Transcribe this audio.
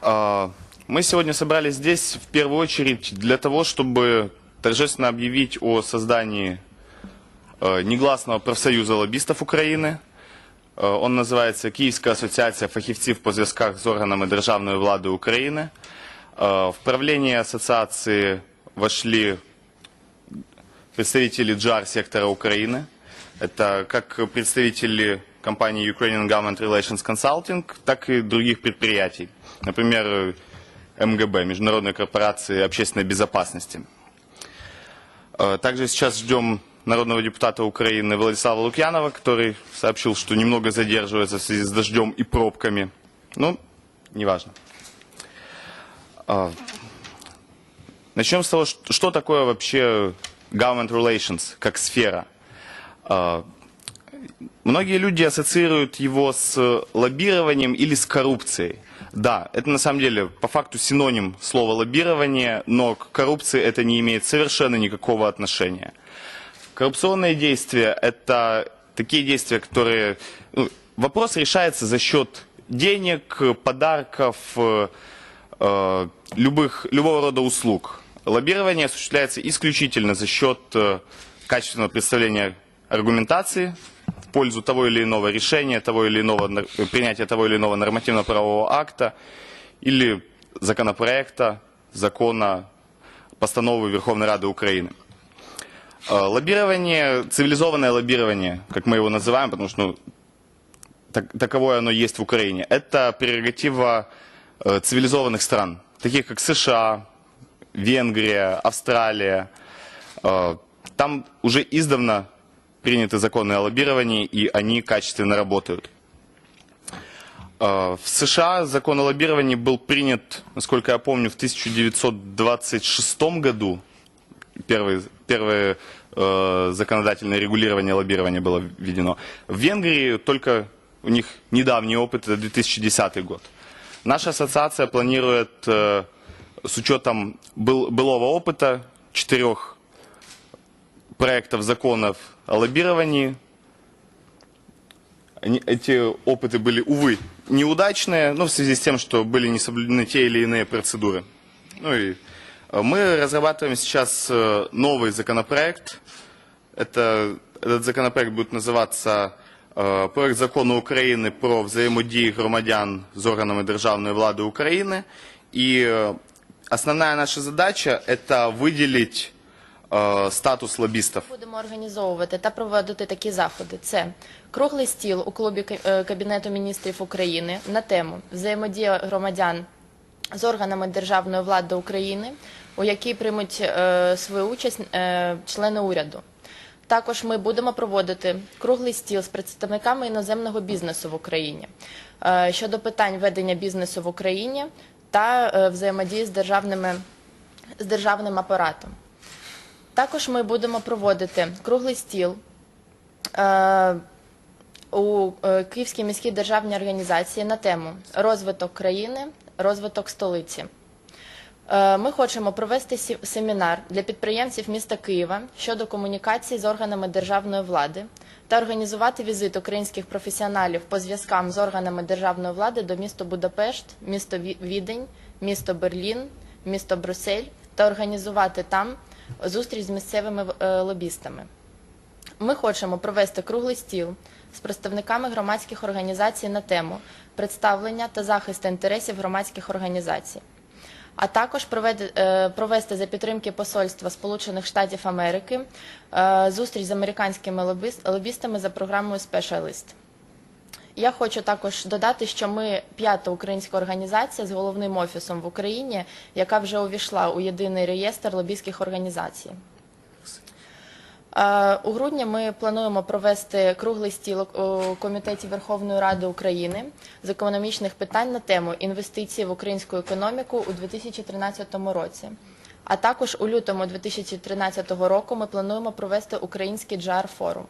А, Мы сегодня собрались здесь в первую очередь для того, чтобы торжественно объявить о создании э, негласного профсоюза лоббистов України. Е, Он називається Київська асоціація фахівців по зв'язках з органами державної влади України. Е, В правление ассоциации вошли представители JAR сектора Украины. Это как представители компании Ukrainian Government Relations Consulting, так и других предприятий. Например, МГБ, Международной корпорации общественной безопасности. Э, Также сейчас ждем народного депутата Украины Владислава Лукьянова, который сообщил, что немного задерживается в связи с дождем и пробками. Ну, неважно. А, Начнем с того, что такое вообще government relations как сфера. Многие люди ассоциируют его с лоббированием или с коррупцией. Да, это на самом деле по факту синоним слова лоббирование, но к коррупции это не имеет совершенно никакого отношения. Коррупционные действия – это такие действия, которые... ну, вопрос решается за счет денег, подарков, э, э, любых, любого рода услуг. Лоббирование осуществляется исключительно за счет э, качественного представления аргументации пользу того или иного решения, того или иного, принятия того или иного нормативно-правового акта или законопроекта, закона, постановы Верховной Рады Украины. Э, Лоббирование, цивилизованное лоббирование, как мы его называем, потому что ну, так- таковое оно есть в Украине, это прерогатива э, цивилизованных стран, таких как США, Венгрия, Австралия. Э, Там уже издавна приняты законы о лоббировании, и они качественно работают. Э, В США закон о лоббировании был принят, насколько я помню, в 1926 году. Первое, первое э, законодательное регулирование лоббирования было введено. В Венгрии только у них недавний опыт, это 2010 год. Наша ассоциация планирует э, с учетом был, былого опыта четырех проектов законов о лоббировании. Они- эти опыты были, увы, неудачные, но в связи с тем, что были не соблюдены те или иные процедуры. Ну и э, мы разрабатываем сейчас э, новый законопроект. Это, этот законопроект будет называться э, «Проект закону України про взаємодію громадян з органами державної влади України». И э, основная наша задача – это выделить э, статус лоббистов. Будемо організовувати та проводити такі заходи. Це круглий стіл у клубі е, Кабінету міністрів України на тему взаємодія громадян з органами державної влади України, у якій приймуть е, свою участь е, члени уряду. Також ми будемо проводити круглий стіл з представниками іноземного бізнесу в Україні е, щодо питань ведення бізнесу в Україні та е, взаємодії з державними з державним апаратом. Також ми будемо проводити круглий стіл е, у е, Київській міській державній організації на тему розвиток країни, розвиток столиці. Е, Ми хочемо провести семінар для підприємців міста Києва щодо комунікації з органами державної влади та організувати візит українських професіоналів по зв'язкам з органами державної влади до міста Будапешт, місто Відень, місто Берлін, місто Брюссель та організувати там зустріч з місцевими е, лобістами. Ми хочемо провести круглий стіл з представниками громадських організацій на тему представлення та захисту інтересів громадських організацій, а також е, провести за підтримки посольства Сполучених Штатів Америки е, зустріч з американськими лобістами за програмою Specialist. Я хочу також додати, що ми п'ята українська організація з головним офісом в Україні, яка вже увійшла у єдиний реєстр лобістських організацій. Е, У грудні ми плануємо провести круглий стіл у комітеті Верховної Ради України з економічних питань на тему інвестиції в українську економіку у 2013 році. А також у лютому 2013 року ми плануємо провести український джар форум.